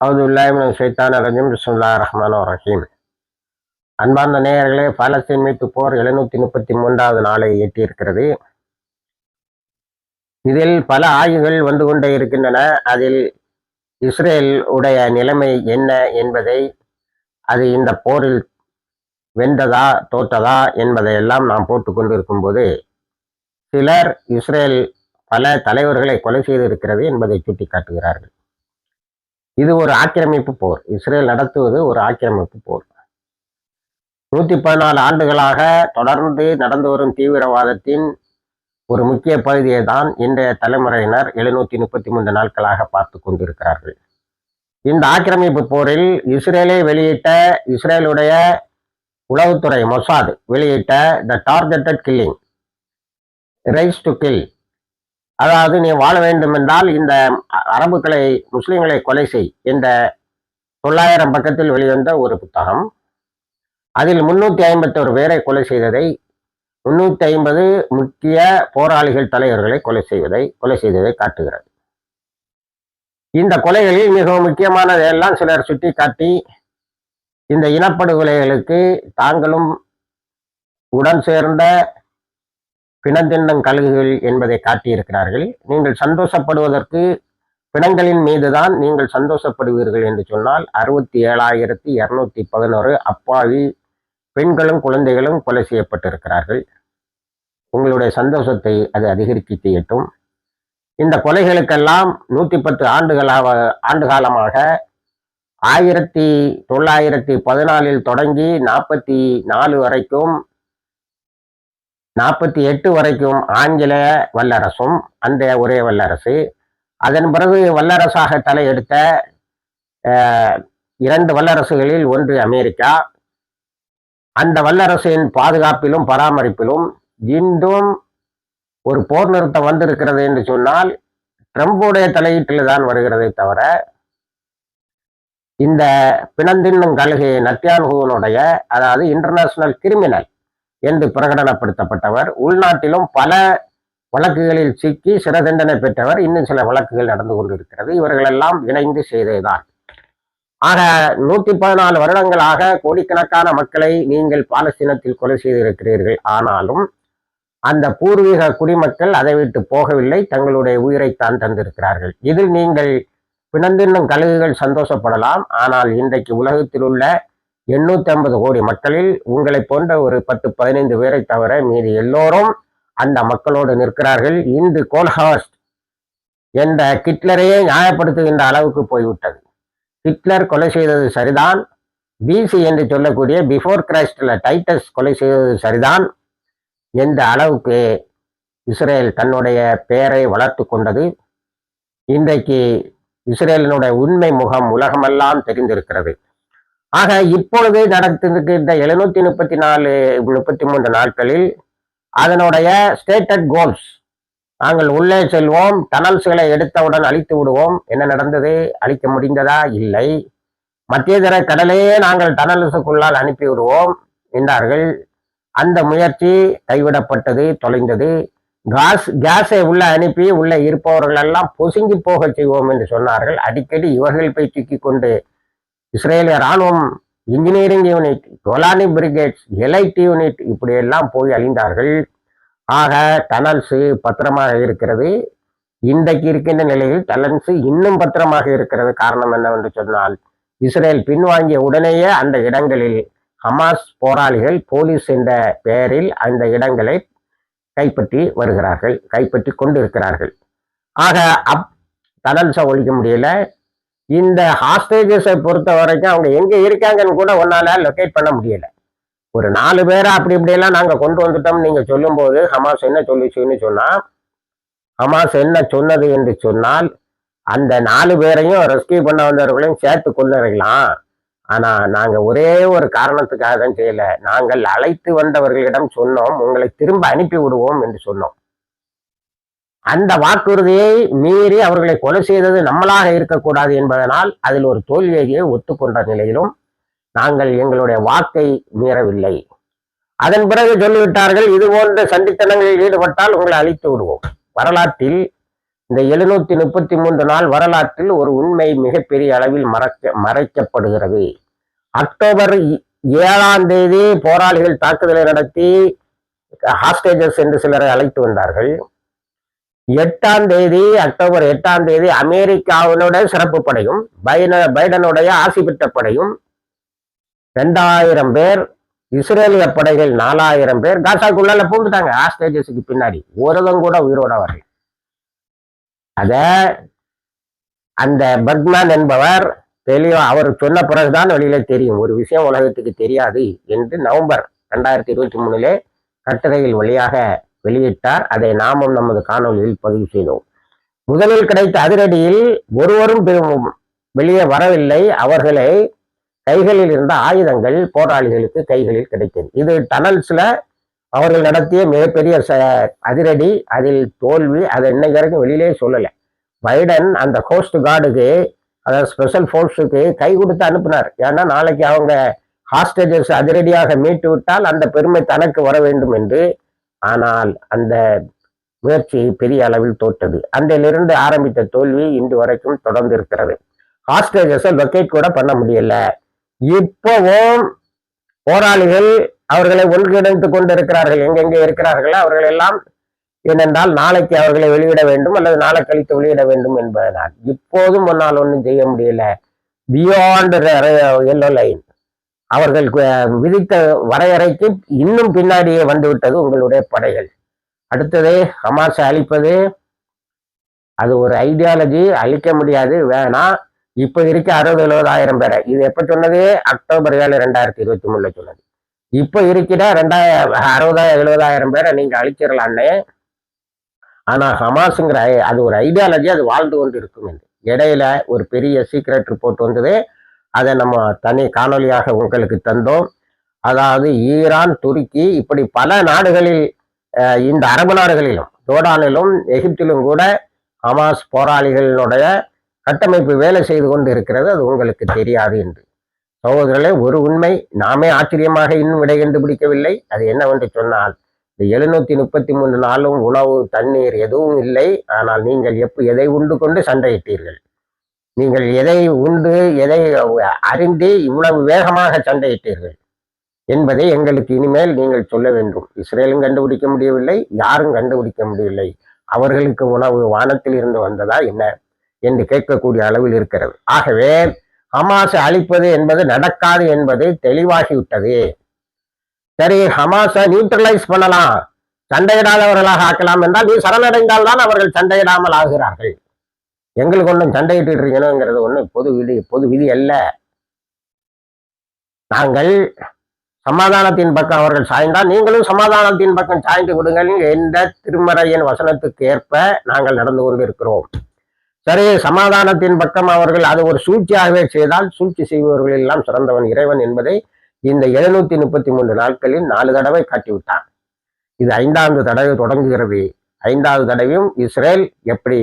அவுதுல்லாஹிமின் ஷைத்தான் ரஜீம் பிஸ்மில்லா ரஹ்மான் ரஹீம். அன்பார்ந்த நேயர்களே பாலஸ்தீன் மீட்பு போர் எழுநூத்தி முப்பத்தி மூன்றாவது நாளை எட்டியிருக்கிறது. இதில் பல ஆய்வுகள் வந்து கொண்டே இருக்கின்றன. அதில் இஸ்ரேல் உடைய நிலைமை என்ன என்பதை அது இந்த போரில் வென்றதா தோற்றதா என்பதையெல்லாம் நாம் போட்டுக்கொண்டு இருக்கும்போது சிலர் இஸ்ரேல் பல தலைவர்களை கொலை செய்திருக்கிறது என்பதை சுட்டிக்காட்டுகிறார்கள். இது ஒரு ஆக்கிரமிப்பு போர். இஸ்ரேல் நடத்துவது ஒரு ஆக்கிரமிப்பு போர். நூத்தி பதினாலு ஆண்டுகளாக தொடர்ந்து நடந்து வரும் தீவிரவாதத்தின் ஒரு முக்கிய பகுதியை தான் இன்றைய தலைமுறையினர் எழுநூத்தி முப்பத்தி மூன்று நாட்களாக பார்த்து கொண்டிருக்கிறார்கள். இந்த ஆக்கிரமிப்பு போரில் இஸ்ரேலை வெளியிட்ட இஸ்ரேலுடைய உளவுத்துறை மொசாத் வெளியிட்ட the targeted killing rise to kill அதாவது நீ வாழ வேண்டும் என்றால் இந்த அரபுக்களை முஸ்லிம்களை கொலை செய் என்ற தொள்ளாயிரம் பக்கத்தில் வெளிவந்த ஒரு புத்தகம். அதில் முன்னூற்றி ஐம்பத்தோரு பேரை கொலை செய்ததை முன்னூற்றி ஐம்பது முக்கிய போராளிகள் தலைவர்களை கொலை செய்வதை கொலை செய்ததை காட்டுகிறது. இந்த கொலைகளில் மிகவும் முக்கியமானதையெல்லாம் சிலர் சுட்டி காட்டி இந்த இனப்படுகொலைகளுக்கு தாங்களும் உடன் சேர்ந்த பிணந்தின்னம் கழுகுகள் என்பதை காட்டியிருக்கிறார்கள். நீங்கள் சந்தோஷப்படுவதற்கு பிணங்களின் மீதுதான் நீங்கள் சந்தோஷப்படுவீர்கள் என்று சொன்னால் அறுபத்தி ஏழாயிரத்தி இரநூத்தி பதினோரு அப்பாவி பெண்களும் குழந்தைகளும் கொலை செய்யப்பட்டிருக்கிறார்கள். உங்களுடைய சந்தோஷத்தை அது அதிகரிக்க செய்யட்டும். இந்த கொலைகளுக்கெல்லாம் நூற்றி பத்து ஆண்டுகளாக ஆண்டு காலமாக ஆயிரத்தி தொள்ளாயிரத்தி பதினாலில் தொடங்கி நாற்பத்தி நாலு வரைக்கும் நாற்பத்தி எட்டு வரைக்கும் ஆங்கில வல்லரசும் அந்த ஒரே வல்லரசு. அதன் பிறகு வல்லரசாக தலையெடுத்த இரண்டு வல்லரசுகளில் ஒன்று அமெரிக்கா. அந்த வல்லரசின் பாதுகாப்பிலும் பராமரிப்பிலும் இன்றும் ஒரு போர் நிறுத்தம் வந்திருக்கிறது என்று சொன்னால் ட்ரம்புடைய தலையீட்டில் தான் வருகிறதை தவிர இந்த பிணந்தின்னும் கழுகை நத்தியான்ஹூனுடைய அதாவது இன்டர்நேஷனல் கிரிமினல் என்று பிரகடனப்படுத்தப்பட்டவர். உள்நாட்டிலும் பல வழக்குகளில் சிக்கி சிற தண்டனை பெற்றவர். இன்னும் சில வழக்குகள் நடந்து கொண்டிருக்கிறது. இவர்களெல்லாம் இணைந்து செய்ததுதான். ஆக நூத்தி பதினாலு வருடங்களாக கோடிக்கணக்கான மக்களை நீங்கள் பாலஸ்தீனத்தில் கொலை செய்திருக்கிறீர்கள். ஆனாலும் அந்த பூர்வீக குடிமக்கள் அதை விட்டு போகவில்லை. தங்களுடைய உயிரைத்தான் தந்திருக்கிறார்கள். இதில் நீங்கள் பிணந்தின்னும் கழுகுகள் சந்தோஷப்படலாம். ஆனால் இன்றைக்கு உலகத்தில் உள்ள எண்ணூத்தி ஐம்பது கோடி மக்களில் உங்களை போன்ற ஒரு பத்து பதினைந்து பேரை தவிர மீது எல்லோரும் அந்த மக்களோடு நிற்கிறார்கள். இன்று கோல்ஹாஸ்ட் என்ற கிட்லரையே நியாயப்படுத்துகின்ற அளவுக்கு போய்விட்டது. ஹிட்லர் கொலை செய்தது சரிதான். பிசி என்று சொல்லக்கூடிய பிஃபோர் கிரைஸ்டில் டைட்டஸ் கொலை செய்தது சரிதான் என்ற அளவுக்கு இஸ்ரேல் தன்னுடைய பெயரை வளர்த்து கொண்டது. இன்றைக்கு இஸ்ரேலினுடைய உண்மை முகம் உலகமெல்லாம் தெரிந்திருக்கிறது. ஆக இப்பொழுது நடத்திருக்கின்ற எழுநூத்தி முப்பத்தி நாலு முப்பத்தி மூன்று நாட்களில் அதனுடைய ஸ்டேட்டட் கோல்ஸ் நாங்கள் உள்ளே செல்வோம் டனல்ஸ்களை எடுத்தவுடன் அழித்து விடுவோம். என்ன நடந்தது? அழிக்க முடிந்ததா? இல்லை. மத்தியதர கடலையே நாங்கள் டனல்ஸுக்குள்ளால் அனுப்பி விடுவோம் என்றார்கள். அந்த முயற்சி கைவிடப்பட்டது தொலைந்தது. காஸ் கேஸை உள்ளே அனுப்பி உள்ளே இருப்பவர்கள் எல்லாம் பொசுங்கி போக செய்வோம் என்று சொன்னார்கள். அடிக்கடி இவர்கள் போய் தூக்கி கொண்டு இஸ்ரேலிய ராணுவம் engineering unit Golani brigades elite unit இப்படியெல்லாம் போய் அழிந்தார்கள். ஆக டனல்ஸு பத்திரமாக இருக்கிறது. இன்றைக்கு இருக்கின்ற நிலையில் டனல்ஸு இன்னும் பத்திரமாக இருக்கிறது. காரணம் என்னவென்று சொன்னால் இஸ்ரேல் பின்வாங்கிய உடனேயே அந்த இடங்களில் ஹமாஸ் போராளிகள் போலீஸ் என்ற பெயரில் அந்த இடங்களை கைப்பற்றி வருகிறார்கள் கைப்பற்றி கொண்டிருக்கிறார்கள். ஆக அப் டனல்ஸை ஒழிக்க முடியல. இந்த ஹாஸ்டேஜஸை பொறுத்த வரைக்கும் அவங்க எங்க இருக்காங்கன்னு கூட ஒன்னால லொக்கேட் பண்ண முடியல. ஒரு நாலு பேரை அப்படி இப்படியெல்லாம் நாங்க கொண்டு வந்துட்டோம் நீங்க சொல்லும்போது ஹமாஸ் என்ன சொல்லிச்சுன்னு சொன்னா ஹமாஸ் என்ன சொன்னது என்று சொன்னால் அந்த நாலு பேரையும் ரெஸ்கியூ பண்ண வந்தவர்களையும் சேர்த்து கொண்டுறலாம் ஆனா நாங்க ஒரே ஒரு காரணத்துக்காக தான் செய்யல. நாங்கள் அழைத்து வந்தவர்களிடம் சொன்னோம் உங்களை திரும்ப அனுப்பி விடுவோம் என்று சொன்னோம். அந்த வாக்குறுதியை மீறி அவர்களை கொலை செய்தது நம்மளாக இருக்கக்கூடாது என்பதனால் அதில் ஒரு தோல்வியை ஒத்துக்கொண்ட நிலையிலும் நாங்கள் எங்களுடைய வாக்கை மீறவில்லை. அதன் பிறகு சொல்லிவிட்டார்கள் இது போன்ற சண்டித்தனங்களில் ஈடுபட்டால் உங்களை அழித்து விடுவோம். வரலாற்றில் இந்த எழுநூத்தி முப்பத்தி மூன்று நாள் வரலாற்றில் ஒரு உண்மை மிகப்பெரிய அளவில் மறைக்க மறைக்கப்படுகிறது. அக்டோபர் ஏழாம் தேதி போராளிகள் தாக்குதலை நடத்தி ஹாஸ்டேஜஸ் என்று சிலரை அழைத்து வந்தார்கள். எட்டாம் தேதி அக்டோபர் எட்டாம் தேதி அமெரிக்காவினுடைய சிறப்பு படையும் பைன பைடனுடைய ஆசி பெற்ற படையும் ரெண்டாயிரம் பேர் இஸ்ரேலிய படைகள் நாலாயிரம் பேர் காசாக்குள்ள பூந்துட்டாங்க ஹாஸ்டேஜஸுக்கு பின்னாடி. ஒருவன் கூட உயிரோட வரல. அத அந்த பக்மேன் என்பவர் தெளிவா அவர் சொன்ன பிறகுதான் வெளியில தெரியும். ஒரு விஷயம் உலகத்துக்கு தெரியாது என்று நவம்பர் ரெண்டாயிரத்தி இருபத்தி மூணுலே கட்டுரையில் வழியாக வெளியிட்டார். அதை நாமும் நமது காணொலியில் பதிவு செய்தோம். முதலில் கிடைத்த அதிரடியில் ஒருவரும் வெளியே வரவில்லை. அவர்களை கைகளில் இருந்த ஆயுதங்கள் போராளிகளுக்கு கைகளில் கிடைத்தது. இது டனல்ஸ்ல அவர்கள் நடத்திய மிகப்பெரிய ச- அதிரடி. அதில் தோல்வி அதை இன்னைக்கு வரைக்கும் வெளியிலே சொல்லலை. பைடன் அந்த கோஸ்ட் கார்டுக்கு அதாவது ஸ்பெஷல் ஃபோர்ஸுக்கு கை கொடுத்து அனுப்பினார். ஏன்னா நாளைக்கு அவங்க ஹாஸ்டேஜஸ் அதிரடியாக மீட்டு விட்டால் அந்த பெருமை தனக்கு வர வேண்டும் என்று ஆனால் அந்த முயற்சி பெரிய அளவில் தோற்றது. அன்றிலிருந்து ஆரம்பித்த தோல்வி இன்று வரைக்கும் தொடர்ந்து இருக்கிறது ஹாஸ்டேஜஸை லொக்கேட் கூட பண்ண முடியல. இப்பவும் போராளிகள் அவர்களை ஒன்றிணைத்துக் கொண்டிருக்கிறார்கள். எங்கெங்கே இருக்கிறார்களோ அவர்கள் எல்லாம் ஏனென்றால் நாளைக்கு அவர்களை வெளியிட வேண்டும் அல்லது நாளை கழித்து வெளியிட வேண்டும் என்பதனால் இப்போதும் முன்னால் ஒன்றும் செய்ய முடியல. பியாண்ட் எல்லோ லைன் அவர்கள் விதித்த வரையறைக்கு இன்னும் பின்னாடியே வந்துவிட்டது உங்களுடைய படைகள். அடுத்தது ஹமாஸை அழிப்பது. அது ஒரு ஐடியாலஜி அழிக்க முடியாது வேணாம் இப்ப இருக்க அறுபது எழுபதாயிரம் பேரை. இது எப்ப சொன்னது? அக்டோபர் ஏழு ரெண்டாயிரத்தி இருபத்தி மூணுல சொன்னது. இப்ப இருக்கிற ரெண்டாயிரம் அறுபதாயிரம் எழுபதாயிரம் பேரை நீங்க அழிச்சிடலான்னு ஆனா ஹமாஸுங்கிற அது ஒரு ஐடியாலஜி அது வாழ்ந்து கொண்டு இருக்கும் என்று. இடையில ஒரு பெரிய சீக்ரெட் ரிப்போர்ட் வந்தது. அதை நம்ம தனி காணொளியாக உங்களுக்கு தந்தோம். அதாவது ஈரான் துருக்கி இப்படி பல நாடுகளில் இந்த அரபு நாடுகளிலும் ஜோர்டானிலும் எகிப்திலும் கூட ஹமாஸ் போராளிகளுடைய கட்டமைப்பு வேலை செய்து கொண்டு இருக்கிறது. அது உங்களுக்கு தெரியாது என்று. சகோதரர்களே ஒரு உண்மை நாமே ஆச்சரியமாக இன்னும் விடை கண்டுபிடிக்கவில்லை. அது என்னவென்று சொன்னால் இந்த எழுநூத்தி முப்பத்தி மூணு நாளும் உணவு தண்ணீர் எதுவும் இல்லை. ஆனால் நீங்கள் எப்போ எதை உண்டு கொண்டு சண்டையிட்டீர்கள்? நீங்கள் எதை உண்டு எதை அறிந்து இவ்வளவு வேகமாக சண்டையிட்டீர்கள் என்பதை எங்களுக்கு இனிமேல் நீங்கள் சொல்ல வேண்டும். இஸ்ரேலும் கண்டுபிடிக்க முடியவில்லை யாரும் கண்டுபிடிக்க முடியவில்லை. அவர்களுக்கு உணவு வானத்தில் இருந்து வந்ததா என்ன என்று கேட்கக்கூடிய அளவில் இருக்கிறது. ஆகவே ஹமாஸை அழிப்பது என்பது நடக்காது என்பது தெளிவாகிவிட்டது. சரி ஹமாஸை நியூட்ரலைஸ் பண்ணலாம். சண்டையிடாதவர்களாக ஆக்கலாம் என்றால் நீ சரணடைந்தால் தான் அவர்கள் சண்டையிடாமல் ஆகிறார்கள். எங்களுக்கு ஒன்றும் சண்டையிட்டு இருக்கணுங்கிறது ஒன்றும் பொது விதி பொது விதி அல்ல. நாங்கள் சமாதானத்தின் பக்கம் அவர்கள் சாய்ந்தால் நீங்களும் சமாதானத்தின் பக்கம் சாய்ந்து விடுங்கள் என்ற திருமறையின் வசனத்துக்கு ஏற்ப நாங்கள் நடந்து கொண்டிருக்கிறோம். சரி சமாதானத்தின் பக்கம் அவர்கள் அது ஒரு சூழ்ச்சியாகவே செய்தால் சூழ்ச்சி செய்பவர்கள் எல்லாம் சிறந்தவன் இறைவன் என்பதை இந்த எழுநூத்தி முப்பத்தி மூன்று நாட்களில் நாலு தடவை காட்டிவிட்டான். இது ஐந்தாவது தடவை தொடங்குகிறது. ஐந்தாவது தடவையும் இஸ்ரேல் எப்படி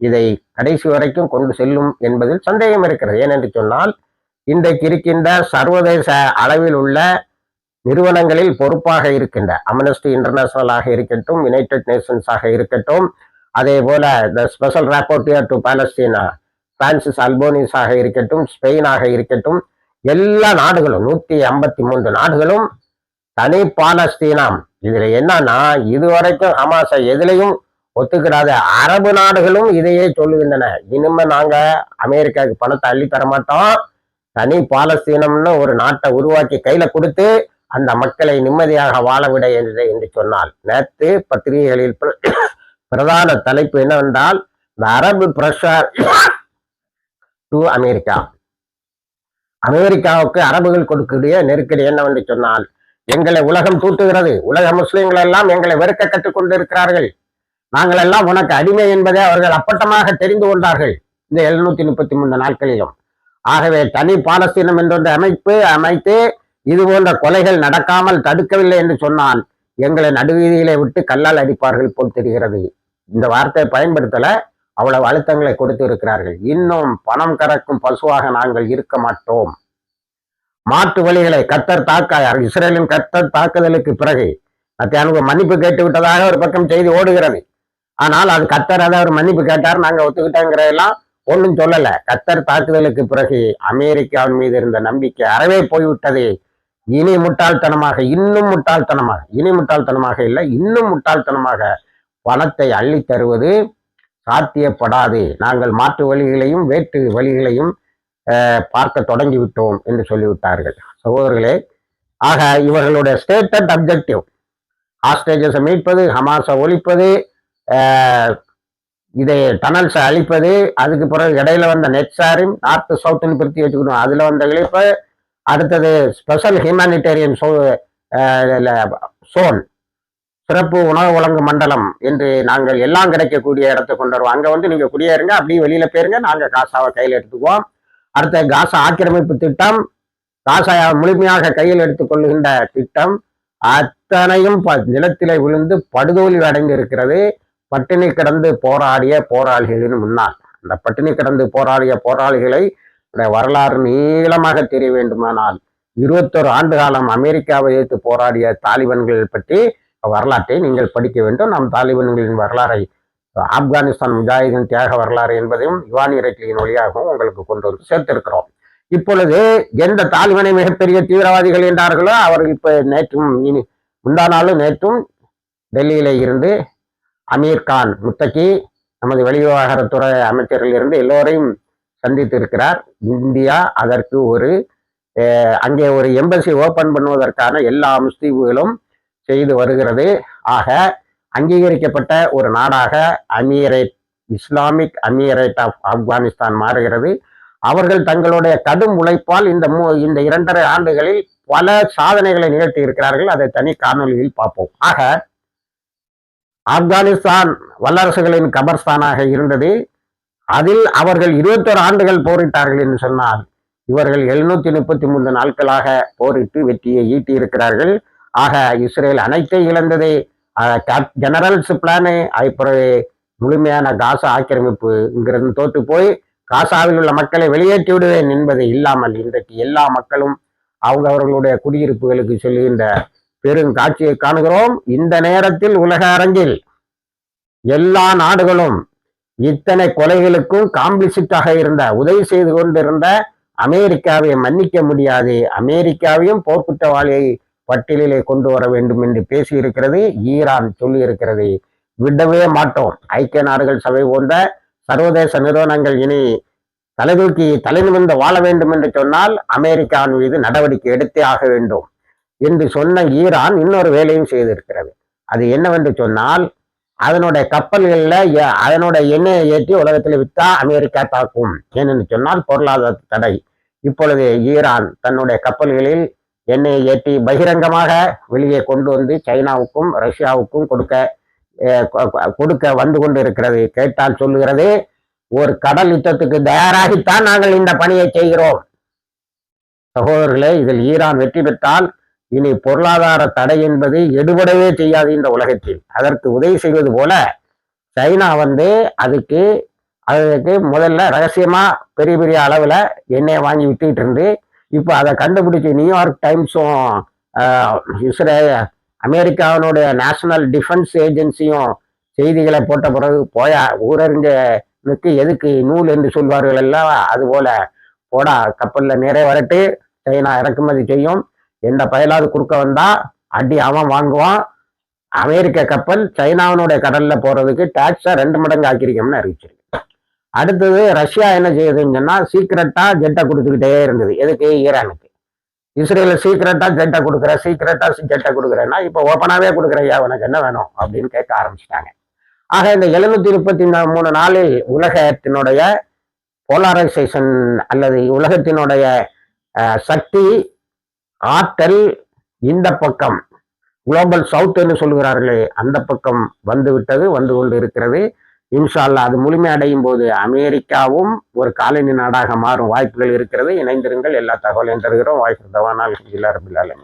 இதை கடைசி வரைக்கும் கொண்டு செல்லும் என்பதில் சந்தேகம் இருக்கிறது. ஏனென்று சொன்னால் இன்றைக்கு இருக்கின்ற சர்வதேச அளவில் உள்ள நிறுவனங்களில் பொறுப்பாக இருக்கின்ற அம்னஸ்டி இன்டர்நேஷனலாக இருக்கட்டும் யுனைடெட் நேஷன்ஸாக இருக்கட்டும் அதே போல the special rapporteur to Palestine Francis அல்போனிஸாக இருக்கட்டும் ஸ்பெயினாக இருக்கட்டும் எல்லா நாடுகளும் நூத்தி ஐம்பத்தி மூன்று நாடுகளும் தனி பாலஸ்தீனம். இதில் என்னன்னா இதுவரைக்கும் ஹமாஸை எதுலையும் ஒத்துக்கிறாத அரபு நாடுகளும் இதையே சொல்லுகின்றன. இனிமே நாங்க அமெரிக்காவுக்கு பணத்தை அள்ளி தர மாட்டோம். தனி பாலஸ்தீனம்னு ஒரு நாட்டை உருவாக்கி கையில கொடுத்து அந்த மக்களை நிம்மதியாக வாழ விட என்று என்று சொன்னால். நேற்று பத்திரிகைகளில் பிர- பிரதான தலைப்பு என்னவென்றால் இந்த அரபு பிரஷர் டு அமெரிக்கா. அமெரிக்காவுக்கு அரபுகள் கொடுக்கக்கூடிய நெருக்கடி என்னவென்று சொன்னால் எங்களை உலகம் தூட்டுகிறது. உலக முஸ்லிம்கள் எல்லாம் எங்களை வெறுக்க கற்றுக்கொண்டு இருக்கிறார்கள் நாங்கள் எல்லாம் உனக்கு அடிமை என்பதை அவர்கள் அப்பட்டமாக தெரிந்து கொண்டார்கள் இந்த எழுநூத்தி முப்பத்தி மூன்று நாட்களிலும். ஆகவே தனி பாலஸ்தீனம் என்ற அமைப்பு அமைத்து இது போன்ற கொலைகள் நடக்காமல் தடுக்கவில்லை என்று சொன்னால் எங்களை நடுவீதியிலே விட்டு கல்லால் அடிப்பார்கள் போல் தெரிகிறது. இந்த வார்த்தையை பயன்படுத்தல அவ்வளவு அழுத்தங்களை கொடுத்து இருக்கிறார்கள். இன்னும் பணம் கறக்கும் பசுவாக நாங்கள் இருக்க மாட்டோம். மாற்று வழிகளை கத்தர் தாக்க இஸ்ரேலின் கத்தர் தாக்குதலுக்கு பிறகு அத்தியானுக்கு மன்னிப்பு கேட்டு விட்டதாக ஒரு பக்கம் செய்தி ஓடுகிறது. ஆனால் அது கத்தர் அதை அவர் மன்னிப்பு கேட்டார் நாங்க ஒத்துக்கிட்டோங்கிறதெல்லாம் ஒன்றும் சொல்லல. கத்தர் தாக்குதலுக்கு பிறகு அமெரிக்காவின் மீது இருந்த நம்பிக்கை அறவே போய்விட்டது. இனி முட்டாள்தனமாக இன்னும் முட்டாள்தனமாக இனி முட்டாள்தனமாக இல்லை இன்னும் முட்டாள்தனமாக பணத்தை அள்ளி தருவது சாத்தியப்படாது. நாங்கள் மாற்று வழிகளையும் வேற்று வழிகளையும் பார்க்க தொடங்கி விட்டோம் என்று சொல்லிவிட்டார்கள். சகோதரர்களே ஆக இவர்களுடைய ஸ்டேட்டட் அப்ஜெக்டிவ் ஹாஸ்டேஜஸை மீட்பது ஹமாஸை ஒழிப்பது இதை டனல்ஸை அழிப்பது அதுக்கு பிறகு இடையில வந்த நெட் ஷேரிங் நார்த் சவுத்துன்னு பிரித்து வச்சுக்கணும். அதுல வந்த இழிப்பு அடுத்தது ஸ்பெஷல் ஹியூமானிட்டேரியன் சோ சோன் சிறப்பு உணவு வழங்கு மண்டலம் என்று நாங்கள் எல்லாம் கிடைக்கக்கூடிய இடத்தை கொண்டு வருவோம். அங்கே வந்து நீங்கள் குடியேறுங்க அப்படியே வெளியில் போயிருங்க நாங்கள் காசாவை கையில் எடுத்துக்குவோம். அடுத்த காசா ஆக்கிரமிப்பு திட்டம் காசா முழுமையாக கையில் எடுத்துக்கொள்ளுகின்ற திட்டம் அத்தனையும் ப- நிலத்திலே விழுந்து படுதோல்வி அடைந்து இருக்கிறது பட்டினி கிடந்து போராடிய போராளிகளின் முன்னால். அந்த பட்டினி கிடந்து போராடிய போராளிகளை வரலாறு நீளமாக தெரிய வேண்டுமானால் இருபத்தொரு ஆண்டு காலம் அமெரிக்காவை எதிர்த்து போராடிய தாலிபன்கள் பற்றி வரலாற்றை நீங்கள் படிக்க வேண்டும். நம் தாலிபன்களின் வரலாறை ஆப்கானிஸ்தான் முஜாஹிதின் தியாக வரலாறு என்பதையும் யுவானி இறைக்கியின் வழியாகவும் உங்களுக்கு கொண்டு வந்து சேர்த்திருக்கிறோம். இப்பொழுது எந்த தாலிபனை மிகப்பெரிய தீவிரவாதிகள் என்றார்களோ அவர்கள் இப்போ நேற்றும் இனி முந்தா நாளும் நேற்றும் டெல்லியில இருந்து அமீர் கான் முத்தகி நமது வெளிவிவகாரத்துறை அமைச்சர்கள் இருந்து எல்லோரையும் சந்தித்து இருக்கிறார் இந்தியா அதற்கு ஒரு அங்கே ஒரு எம்பசி ஓபன் பண்ணுவதற்கான எல்லா முஸ்தீவுகளும் செய்து வருகிறது. ஆக அங்கீகரிக்கப்பட்ட ஒரு நாடாக emirate Islamic emirate of Afghanistan மாறுகிறது. அவர்கள் தங்களுடைய கடும் உழைப்பால் இந்த மூ இந்த இரண்டரை ஆண்டுகளில் பல சாதனைகளை நிகழ்த்தி இருக்கிறார்கள். அதை தனி காணொலியில் பார்ப்போம். ஆக ஆப்கானிஸ்தான் வல்லரசுகளின் கபர்ஸ்தானாக இருந்தது. அதில் அவர்கள் இருபத்தோரு ஆண்டுகள் போரிட்டார்கள் என்று சொன்னால் இவர்கள் எழுநூத்தி முப்பத்தி மூன்று நாட்களாக போரிட்டு வெற்றியை ஈட்டி இருக்கிறார்கள் ஆக இஸ்ரேல் அனைத்தை இழந்தது. ஜெனரல்ஸ் பிளானு அப்புறம் முழுமையான காசா ஆக்கிரமிப்பு இங்கிருந்து தோற்று போய் காசாவில் உள்ள மக்களை வெளியேற்றி விடுவேன் என்பது இல்லாமல் இன்றைக்கு எல்லா மக்களும் அவங்க அவர்களுடைய குடியிருப்புகளுக்கு சொல்லுகின்ற பெருங்காட்சியை காணுகிறோம். இந்த நேரத்தில் உலக அரங்கில் எல்லா நாடுகளும் இத்தனை கொலைகளுக்கும் காம்ப்ளிசிட்டாக இருந்த உதவி செய்து கொண்டிருந்த அமெரிக்காவை மன்னிக்க முடியாது. அமெரிக்காவையும் போர்க்குற்றவாளியை பட்டியலிலே கொண்டு வர வேண்டும் என்று பேசியிருக்கிறது. ஈரான் சொல்லி இருக்கிறது விடவே மாட்டோம். ஐக்கிய நாடுகள் சபை போன்ற சர்வதேச நிறுவனங்கள் இனி தலைதூக்கி தலை நிமிர்ந்து வாழ வேண்டும் என்று சொன்னால் அமெரிக்காவின் மீது நடவடிக்கை எடுத்தே ஆக வேண்டும். என்று சொன்ன ஈரான் இன்னொரு வேலையும் செய்திருக்கிறது. அது என்னவென்று சொன்னால் அதனுடைய கப்பல்களில் அதனுடைய எண்ணெயை ஏற்றி உலகத்தில் விற்றா அமெரிக்கா தாக்கும். ஏனென்று சொன்னால் பொருளாதார தடை. இப்பொழுது ஈரான் தன்னுடைய கப்பல்களில் எண்ணெயை ஏற்றி பகிரங்கமாக வெளியே கொண்டு வந்து சைனாவுக்கும் ரஷ்யாவுக்கும் கொடுக்க கொடுக்க வந்து கொண்டு இருக்கிறது கேட்டால் சொல்லுகிறது ஒரு கடல் யுத்தத்துக்கு தயாராகித்தான் நாங்கள் இந்த பணியை செய்கிறோம். சகோதரர்களே இதில் ஈரான் வெற்றி பெற்றால் இனி பொருளாதார தடை என்பது எடுபடவே செய்யாது இந்த உலகத்தில். அதற்கு உதவி செய்வது போல சைனா வந்து அதுக்கு அதுக்கு முதல்ல ரகசியமா பெரிய பெரிய அளவுல எண்ணெயை வாங்கி விட்டுக்கிட்டு இருந்து இப்போ அதை கண்டுபிடிச்சி நியூயார்க் டைம்ஸும் இஸ்ரே அமெரிக்காவினுடைய நேஷனல் டிஃபென்ஸ் ஏஜென்சியும் செய்திகளை போட்ட பிறகு போயா ஊரறிஞ்சனுக்கு எதுக்கு நூல் என்று சொல்வார்கள் எல்லாம் அதுபோல போடா கப்பலில் நிறைய வரட்டு சைனா இறக்குமதி செய்யும். எந்த பயலாவது குறுக்க வந்தா அடி அவன் வாங்குவான். அமெரிக்க கப்பல் சைனாவினுடைய கடல்ல போறதுக்கு டாக்ஸை ரெண்டு மடங்கு ஆக்கிருக்கோம்னு அறிவிச்சிருக்கு. அடுத்தது ரஷ்யா என்ன செய்யுதுன்னு சொன்னா சீக்கிரட்டா ஜெட்டை கொடுத்துக்கிட்டே இருந்தது. எதுக்கு? ஈரானுக்கு. இஸ்ரேல சீக்கிரட்டா ஜெட்டை கொடுக்குற சீக்கிரட்டா ஜெட்டை கொடுக்குறேன்னா இப்போ ஓப்பனாவே கொடுக்குறையா உனக்கு என்ன வேணும்? அப்படின்னு கேட்க ஆரம்பிச்சிட்டாங்க. ஆக இந்த எழுநூத்தி முப்பத்தி மூணு நாளில் உலகத்தினுடைய போலாரைசேஷன் அல்லது உலகத்தினுடைய சக்தி ஆற்றல் இந்த பக்கம் குளோபல் சவுத் என்று சொல்கிறார்களே அந்த பக்கம் வந்துவிட்டது வந்து கொண்டு இருக்கிறது இன்ஷா அல்லாஹ் அது முழுமையடையும் போது அமெரிக்காவும் ஒரு காலனி நாடாக மாறும் வாய்ப்புகள் இருக்கிறது. இணைந்திருங்கள் எல்லா தகவலையும் தருகிறோம். வாய்ப்பு தவானால் ரபில்